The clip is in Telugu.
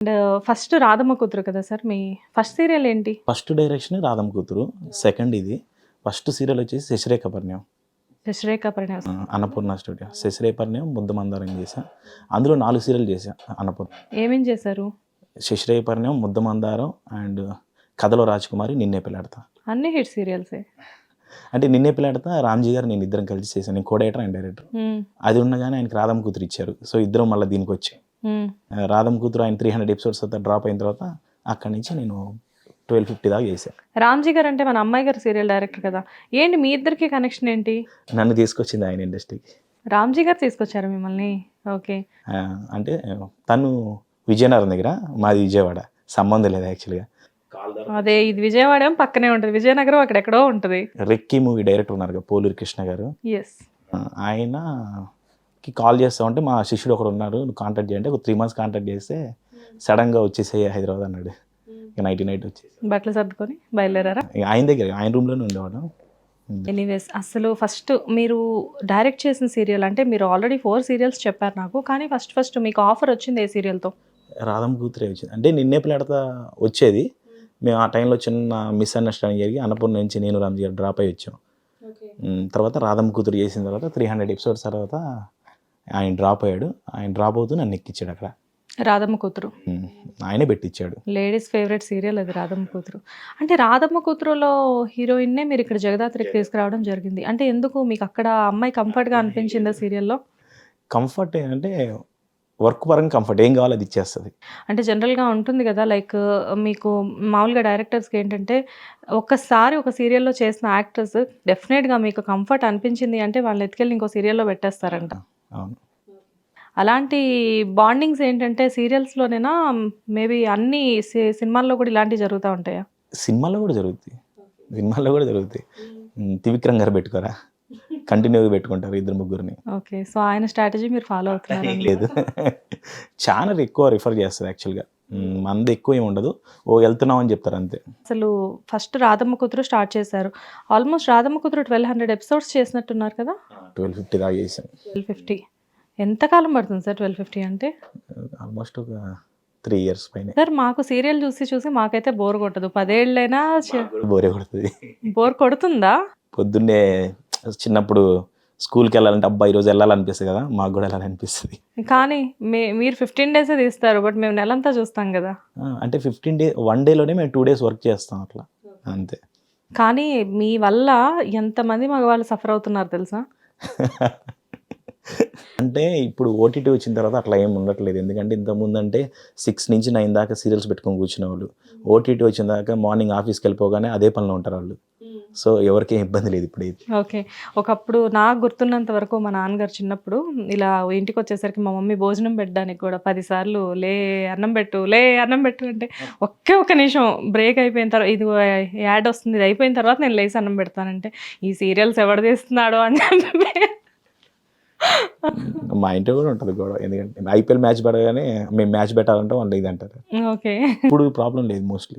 అండ్ ఫస్ట్ రాధమ్మ కూతురు కదా సార్? మీ ఫస్ట్ సీరియల్ ఏంటి? First direction Radham Kuthuru second ఇది. ఫస్ట్ సీరియల్ వచ్చేసి శశిరేఖ పరిణయం. శశిరేఖ పరిణయం. అన్నపూర్ణ స్టూడియో. శశిరేఖ పరిణయం ముద్ద మందారం చేశా. అందులో నాలుగు సీరియల్ చేశా అన్నపూర్ణ. ఏమేం చేశారు? శశిరేఖ పరిణయం ముద్ద మందారం అండ్ కథలో రాజకుమారి నిన్నే పిల్లాడతా. అన్ని హిట్ సీరియల్సే. అంటే నిన్నే పిల్లాడతా రామ్జీ గారు నేను ఇద్దరం కలిసి చేశాను నేను కోడేటర్ అండ్ డైరెక్టర్. అది ఉండగానే ఆయనకి రాధం కూతురు ఇచ్చారు. సో ఇద్దరం మళ్ళీ దీనికి వచ్చి ఆ, రాధం కూతురు ఆయన త్రీ హండ్రెడ్ ఎపిసోడ్స్ తర్వాత డ్రాప్ అయిన తర్వాత అక్కడి నుంచి నేను ట్వెల్వ్ ఫిఫ్టీ దాకా చేశాను రామ్జీ గారు అంటే మన అమ్మాయి గారు సీరియల్ డైరెక్టర్ కదా. ఏంటి మీ ఇద్దరికి కనెక్షన్ ఏంటి? నన్ను తీసుకొచ్చింది ఆయన ఇండస్ట్రీకి రామ్జీ గారు తీసుకొచ్చారు మిమ్మల్ని? ఓకే. ఆ, అంటే తను విజయనగరం దగ్గర మాది విజయవాడ. సంబంధం లేదు యాక్చువల్గా అదే ఇది విజయవాడ ఏమో పక్కనే ఉంటుంది. విజయనగరం అక్కడెక్కడో ఉంటుంది. రెక్కీ మూవీ డైరెక్టర్ ఉన్నారు కదా పోలూరి కృష్ణ గారు. ఎస్ ఆయనకి కాల్ చేస్తామంటే మా శిష్యుడు ఒకడు ఉన్నారు నువ్వు కాంటాక్ట్ చేయండి ఒక త్రీ మంత్స్ కాంటాక్ట్ చేస్తే సడన్గా వచ్చేసేయి హైదరాబాద్ అన్నాడు. ఇక నైన్టీ నైట్ వచ్చేసి బట్టలు సర్దుకొని బయలుదేరారా? ఆయన దగ్గర ఆయన రూమ్లోనే ఉండేవాడు ఎనీవేస్ అసలు ఫస్ట్ మీరు డైరెక్ట్ చేసిన సీరియల్ అంటే మీరు ఆల్రెడీ ఫోర్ సీరియల్స్ చెప్పారు నాకు కానీ ఫస్ట్ ఫస్ట్ మీకు ఆఫర్ వచ్చింది ఏ సీరియల్తో రాధం కూతురే వచ్చింది. అంటే నిన్నే పిల్లాడతా వచ్చేది. మేము ఆ టైంలో చిన్న మిస్అండర్స్టాండింగ్ జరిగి అన్నపూర్ణ నుంచి నేను రామ్జీ గారు డ్రాప్ అయ్యి వచ్చాం. తర్వాత రాధం కూతురు చేసిన తర్వాత త్రీ హండ్రెడ్ ఎపిసోడ్స్ తర్వాత ఆయన డ్రాప్ అయ్యాడు. ఆయన డ్రాప్ అవుతూ నన్ను ఎక్కించాడు అక్కడ. రాధమ్మ కూతురు. ఆయనే పెట్టించాడు లేడీస్ ఫేవరెట్ సీరియల్ అది రాధమ్మ కూతురు. అంటే రాధమ్మ కూతురులో హీరోయిన్నే మీరు ఇక్కడ జగదాత్రికి తీసుకురావడం జరిగింది. అంటే ఎందుకు మీకు అక్కడ అమ్మాయి కంఫర్ట్గా అనిపించిందా సీరియల్లో కంఫర్ట్ అంటే వర్క్ పరంగా కంఫర్ట్ ఏం కావాలో అది ఇచ్చేస్తుంది. అంటే జనరల్గా ఉంటుంది కదా లైక్ మీకు మామూలుగా డైరెక్టర్స్కి ఏంటంటే ఒక్కసారి ఒక సీరియల్లో చేసిన యాక్టర్స్ డెఫినెట్గా మీకు కంఫర్ట్ అనిపించింది అంటే వాళ్ళని ఎత్తుకెళ్ళి ఇంకో సీరియల్లో పెట్టేస్తారంట. అవును. అలాంటి బాండింగ్స్ ఏంటంటే సీరియల్స్లోనేనా మేబీ అన్ని సినిమాల్లో కూడా ఇలాంటివి జరుగుతూ ఉంటాయా? సినిమాల్లో కూడా జరుగుతాయి. సినిమాల్లో కూడా జరుగుతాయి. త్రివిక్రమ్ గారు పెట్టుకోరా? కంటిన్యూగా పెట్టుకుంటారు ఇద్దరు ముగ్గురిని. ఓకే. సో ఆయన స్ట్రాటజీ మీరు ఫాలో అవుతున్నారు? లేదు. ఛానల్ ఎక్కువ రిఫర్ చేస్తుంది యాక్చువల్గా. మంది ఎక్కువ ఏమి ఉండదు. ఓ వెళ్తున్నాం అని చెప్తారు అంతే. అసలు ఫస్ట్ రాధమ్మ కూతురు స్టార్ట్ చేశారు. ఆల్మోస్ట్ రాధమ్మ కూతురు ట్వెల్వ్ హండ్రెడ్ ఎపిసోడ్స్ చేసినట్టున్నారు కదా? ట్వెల్వ్ ఫిఫ్టీ దాకా చేసాం ట్వెల్వ్ ఫిఫ్టీ. ఎంతకాలం పడుతుంది సార్ ట్వెల్వ్ ఫిఫ్టీ అంటే? ఆల్మోస్ట్ ఒక త్రీ ఇయర్స్ పైన. సార్ మాకు సీరియల్ చూసి చూసి మాకైతే బోర్ కొట్టదు. పదేళ్ళైనా బోరే కొడుతుంది. బోర్ కొడుతుందా? పొద్దున్నే చిన్నప్పుడు స్కూల్కి వెళ్ళాలంటే అబ్బా ఈరోజు వెళ్ళాలనిపిస్తుంది కదా మాకు కూడా వెళ్ళాలనిపిస్తుంది. కానీ మీ మీరు ఫిఫ్టీన్ డేసే తీస్తారు బట్ మేము నెలంతా చూస్తాం కదా. అంటే ఫిఫ్టీన్ డే వన్ డేలోనే మేము టూ డేస్ వర్క్ చేస్తాం అట్లా అంతే. కానీ మీ వల్ల ఎంతమంది మగవాళ్ళు సఫర్ అవుతున్నారు తెలుసా? అంటే ఇప్పుడు ఓటీటీ వచ్చిన తర్వాత అట్లా ఏం ఉండట్లేదు. ఎందుకంటే ఇంతకుముందు అంటే సిక్స్ నుంచి నైన్ దాకా సీరియల్స్ పెట్టుకొని కూర్చునే వాళ్ళు ఓటీటీ వచ్చిన దాకా మార్నింగ్ ఆఫీస్కి వెళ్ళిపోగానే అదే పనిలో ఉంటారు వాళ్ళు. సో ఎవరికి ఇబ్బంది లేదు ఇప్పుడైతే. ఓకే. ఒకప్పుడు నాకు గుర్తున్నంత వరకు మా నాన్నగారు చిన్నప్పుడు ఇలా ఇంటికి వచ్చేసరికి మా మమ్మీ భోజనం పెట్టడానికి కూడా పదిసార్లు లే అన్నం పెట్టు లే అన్నం పెట్టు అంటే ఒకే ఒక్క నిమిషం బ్రేక్ అయిపోయిన తర్వాత ఇది యాడ్ వస్తుంది ఇది అయిపోయిన తర్వాత నేను లేచి అన్నం పెడతానంటే ఈ సీరియల్స్ ఎవడు తీస్తున్నాడో అని మా ఇంట్లో కూడా ఉంటుంది గొడవ ఎందుకంటే ఐపీఎల్ మ్యాచ్ పడగానే మేము మ్యాచ్ పెట్టాలంటే వాళ్ళు ఇది అంటారు. ఓకే. ఇప్పుడు ప్రాబ్లం లేదు మోస్ట్లీ.